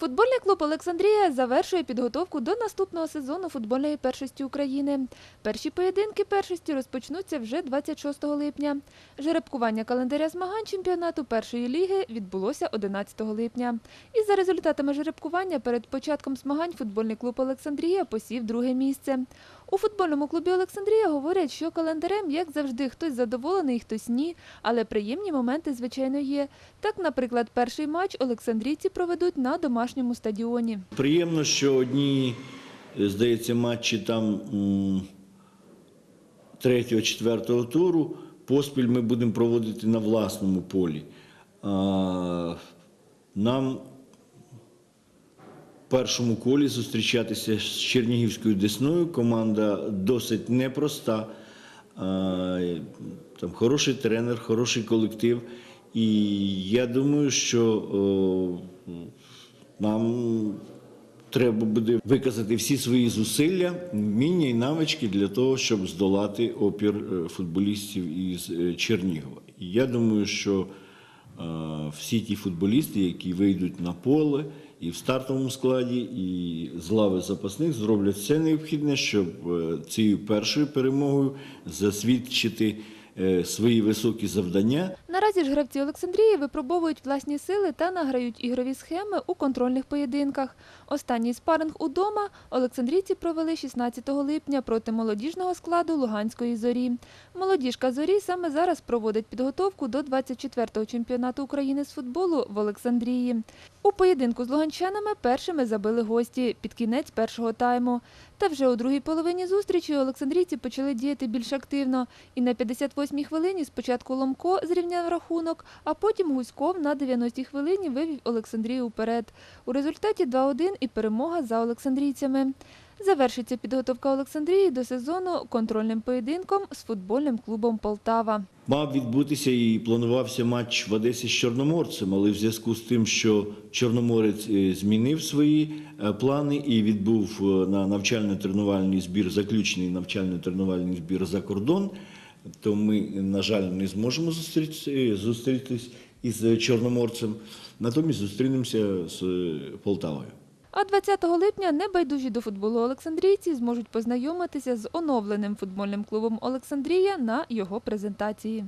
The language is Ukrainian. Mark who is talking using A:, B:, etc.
A: Футбольний клуб Олександрія завершує підготовку до наступного сезону футбольної першості України. Перші поєдинки першості розпочнуться вже 26 липня. Жеребкування календаря змагань чемпіонату першої ліги відбулося 11 липня. І за результатами жеребкування перед початком змагань футбольний клуб Олександрія посів друге місце. У футбольному клубі Олександрія говорять, що календарем, як завжди, хтось задоволений, хтось ні, але приємні моменти, звичайно, є. Так, наприклад, перший матч Олександрійці проведуть на домашньому стадіоні.
B: Приємно, що одні, е, здається, матчі там третього, четвертого туру поспіль ми будемо проводити на власному полі. Нам в першому колі зустрічатися з Чернігівською Десною. Команда досить непроста. Там хороший тренер, хороший колектив. І я думаю, що о, нам треба буде виказати всі свої зусилля, вміння і навички для того, щоб здолати опір е, футболістів із е, Чернігова. І я думаю, що е, всі ті футболісти, які вийдуть на поле і в стартовому складі, і з лави запасних, зроблять все необхідне, щоб цією першою перемогою засвідчити свої високі завдання
A: Наразі ж гравці Олександрії випробовують власні сили та награють ігрові схеми у контрольних поєдинках. Останній спаринг удома Олександрійці провели 16 липня проти молодіжного складу Луганської зорі. Молодіжка зорі саме зараз проводить підготовку до 24-го чемпіонату України з футболу в Олександрії. У поєдинку з луганчанами першими забили гості під кінець першого тайму. Та вже у другій половині зустрічі олександрійці почали діяти більш активно. І на 58-й хвилині спочатку Ломко зрівняв рахунок, а потім Гуськов на 90-й хвилині вивів Олександрію вперед. У результаті 2-1 і перемога за олександрійцями. Завершиться підготовка Олександрії до сезону контрольним поєдинком з футбольним клубом Полтава.
B: Мав відбутися і планувався матч в Одесі з Чорноморцем, але в зв'язку з тим, що Чорноморець е, змінив свої е, плани і відбув е, на навчально-тренувальний збір, заключний навчально-тренувальний збір за кордон, то ми, на жаль, не зможемо зустрітися- зустрітись із Чорноморцем. Натомість зустрінемося з е, Полтавою.
A: А 20 липня небайдужі до футболу Олександрійці зможуть познайомитися з оновленим футбольним клубом Олександрія на його презентації.